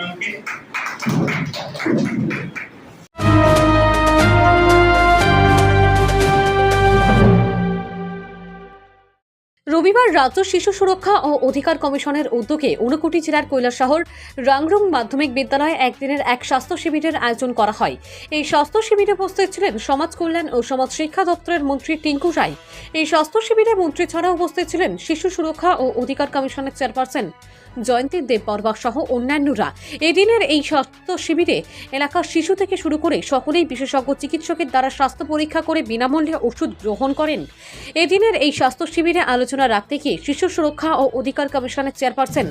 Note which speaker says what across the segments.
Speaker 1: Thank you.
Speaker 2: রবিবার রাজ্য শিশু সুরক্ষা ও অধিকার কমিশনের উদ্যোগে ঊনকোটি জেলার কৈলাসহর রাংরুং মাধ্যমিক বিদ্যালয়ে একদিনের এক স্বাস্থ্য শিবিরের আয়োজন করা হয়। এই স্বাস্থ্য শিবিরে উপস্থিত ছিলেন সমাজ কল্যাণ ও সমাজ শিক্ষা দপ্তরের মন্ত্রী টিঙ্কু রায়। এই স্বাস্থ্য শিবিরে মন্ত্রী ছাড়াও উপস্থিত ছিলেন শিশু সুরক্ষা ও অধিকার কমিশনের চেয়ারপারসন জয়ন্তী দেব বরবাক সহ অন্যান্যরা। এদিনের এই স্বাস্থ্য শিবিরে এলাকার শিশু থেকে শুরু করে সকলেই বিশেষজ্ঞ চিকিৎসকের দ্বারা স্বাস্থ্য পরীক্ষা করে বিনামূল্যে ওষুধ গ্রহণ করেন। এদিনের এই স্বাস্থ্য শিবিরে আলোচনা রাখতে গিয়ে শিশু সুরক্ষা ও অধিকার কমিশনের চেয়ারপারসন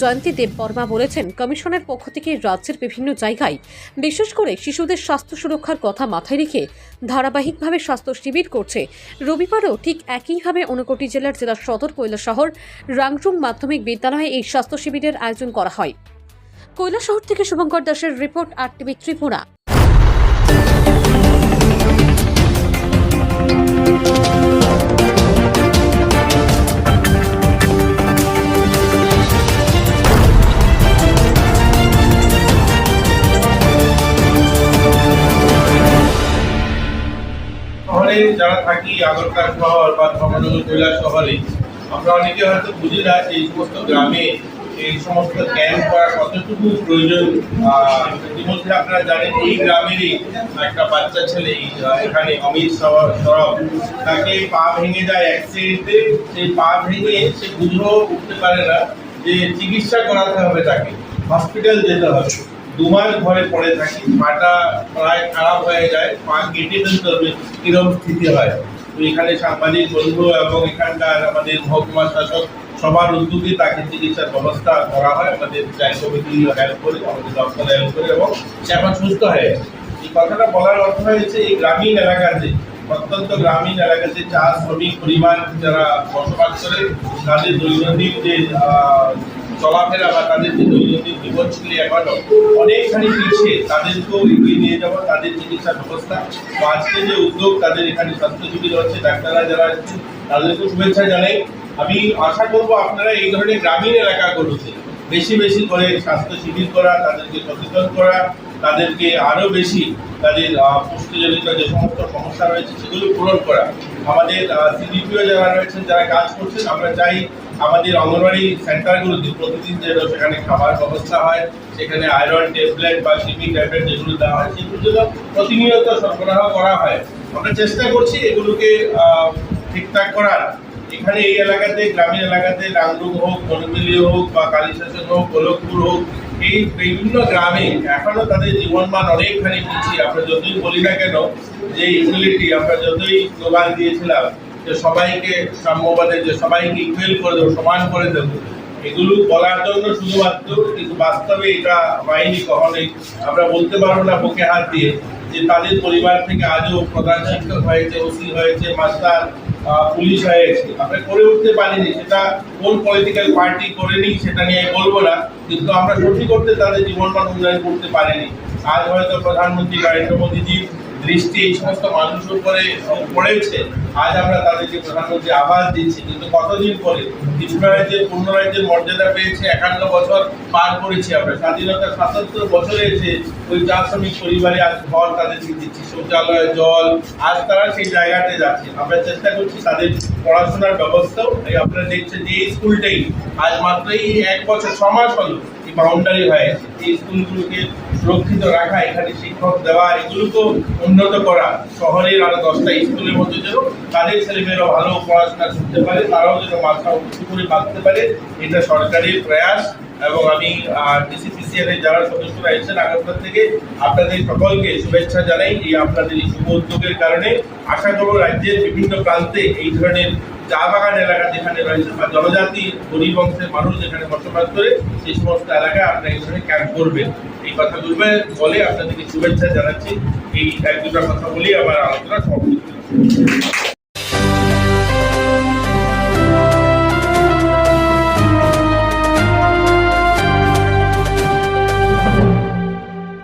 Speaker 2: জয়ন্তী দেব বর্মা বলেছেন, কমিশনের পক্ষ থেকে রাজ্যের বিভিন্ন জায়গায় বিশেষ করে শিশুদের স্বাস্থ্য সুরক্ষার কথা মাথায় রেখে ধারাবাহিকভাবে স্বাস্থ্য শিবির করছে। রবিবারও ঠিক একইভাবে ঊনকোটি জেলার জেলা সদর কৈলাসহর রাংরুং মাধ্যমিক বিদ্যালয়ে এই স্বাস্থ্য শিবিরের আয়োজন করা হয়। কৈলাসহর থেকে শুভঙ্কর দাসের রিপোর্ট আর টিভি ত্রিপুরা।
Speaker 1: শহরে যারা থাকি আগরকার শহর বা ধর্মনগর কৈলাস শহরে, আমরা অনেকে হয়তো বুঝি না যে এই সমস্ত গ্রামে এই সমস্ত ক্যাম্প করা কতটুকু প্রয়োজন। ইতিমধ্যে আপনারা জানেন, এই গ্রামেরই একটা বাচ্চা ছেলে এখানে অমিত সর- সরব, তাকে পা ভেঙে যায় অ্যাক্সিডেন্টে সেই পা ভেঙে সে বুঝেও উঠতে পারে না যে চিকিৎসা করাতে হবে তাকে, হসপিটাল যেতে হবে। দু মাস ঘরে পড়ে থাকি। পাটা প্রায় খারাপ হয়ে যায়, পা কেটে ফেলতে স্থিতি হয়? তো এখানে সাংবাদিক বন্ধু এবং এখানকার আমাদের মহকুমা শাসক সবার উদ্যোগে তাকে চিকিৎসার ব্যবস্থা করা হয়। আমাদের চাই কমিটি হেল্প করে, আমাদের দপ্তর হেল্প করে এবং সে এখন সুস্থ হয়ে। এই কথাটা বলার অর্থ হয়েছে, এই গ্রামীণ এলাকাতে, অত্যন্ত গ্রামীণ এলাকাতে চা শ্রমিক পরিবার যারা বসবাস করে, তাদের দৈনন্দিন যে চলাফেরা বা তাদের যে দৈনন্দিন জীবনশৈলী এখনও অনেকখানি পিছিয়ে, তাদেরকেও এগিয়ে নিয়ে যাওয়া তাদের চিকিৎসা ব্যবস্থা। তো আজকে যে উদ্যোগ তাদের এখানে স্বাস্থ্য শিবির হচ্ছে ডাক্তাররা যারা আছেন, তাদেরকেও শুভেচ্ছা জানাই। আমি আশা করব আপনারা এই ধরনের গ্রামীণ এলাকাগুলোতে বেশি বেশি করে স্বাস্থ্য শিবির করা, তাদেরকে সচেতন করা, তাদেরকে আরও বেশি তাদের পুষ্টিজনিত যে সমস্ত সমস্যা রয়েছে, সেগুলো পূরণ করা। আমাদের সিডিপিও যারা রয়েছেন, যারা কাজ করছেন, আমরা চাই আমাদের অঙ্গনওয়াড়ি সেন্টারগুলোতে প্রতিদিন যেন সেখানে খাবার ব্যবস্থা হয়, সেখানে আয়রন ট্যাবলেট বা সিপি ট্যাবলেট যেগুলো দেওয়া হয় সেগুলো যেন প্রতিনিয়ত সরবরাহ করা হয়। আমরা চেষ্টা করছি এগুলোকে ঠিকঠাক করার। এখানে এই এলাকাতে গ্রামীণ এলাকাতে রাংরুং হোক বনমিলি হোক বা কালীশাসন হোক, গোলকপুর হোক, এই বিভিন্ন গ্রামে এখনও তাদের জীবনমান অনেকখানি পিছিয়ে। আমরা যতই বলি না কেন, যে ইকুয়ালিটি আমরা যতই স্লোগান দিয়েছিলাম যে সবাইকে সাম্যবাদে, যে সবাইকে ইকুয়াল করে দেবো, সমান করে দেবো, এগুলো বলার জন্য শুধুমাত্র কিন্তু বাস্তবে এটা হয়নি কখনোই আমরা বলতে পারব না বুকে হাত দিয়ে যে তাদের পরিবার থেকে আজও প্রধান শিক্ষক হয়েছে, ওসি হয়েছে, মাস্টার পুলিশ হয়েছে। আমরা করে উঠতে পারিনি, সেটা কোন পলিটিক্যাল পার্টি করেনি সেটা নিয়ে বলব না, কিন্তু আমরা সত্যি করতে তাদের জীবনমান উন্নয়ন করতে পারিনি। আজ হয়তো প্রধানমন্ত্রী নরেন্দ্র মোদীজির দৃষ্টি এই সমস্ত মানুষের উপরে পড়েছে, আজ আমরা তাদেরকে প্রধানমন্ত্রী আবাস দিচ্ছি। কিন্তু কতদিন পরে? ত্রিপুরা রাজ্যের, পূর্ণ রাজ্যের মর্যাদা পেয়েছে, একান্ন বছর পার করেছি আমরা। স্বাধীনতা সাতাত্তর বছরে এসে ওই চা শ্রমিক পরিবারে আজ ঘর তাদেরকে দিচ্ছি শৌচালয়, জল, আজ তারা সেই জায়গাতে যাচ্ছে। আমরা চেষ্টা করছি তাদের পড়াশোনার ব্যবস্থাও। আপনারা দেখছেন যে এই স্কুলটাই আজ মাত্র এই এক বছর, ছ মাস হলো। এই বাউন্ডারি হয়েছে এই স্কুলগুলোকে সুরক্ষিত রাখা, এখানে শিক্ষক দেওয়া এগুলোকেও উন্নত করা। শহরের আরও দশটা স্কুলের মধ্যে যেন তাদের ছেলেমেয়েরা ভালো পড়াশোনা করতে পারে, তারাও যেন মাথা উঁচু করে বাঁধতে পারে, এটা সরকারের প্রয়াস। এবং আমি ডিসিপিসিএল যারা সদস্যরা এসেছেন আগরতলা থেকে, আপনাদের সকলকে শুভেচ্ছা জানাই এই আপনাদের এই শুভ উদ্যোগের কারণে। আশা করব রাজ্যের বিভিন্ন প্রান্তে এই ধরনের চা বাগান এলাকা যেখানে রয়েছে বা জনজাতি, গরিব অংশের মানুষ যেখানে বসবাস করে, সেই সমস্ত এলাকায় আপনারা এখানে ক্যাম্প করবেন। এই কথাগুলো বলে আপনাদেরকে শুভেচ্ছা জানাচ্ছি। এই এক দুটা কথা বলেই আমার আলোচনা সমাপ্ত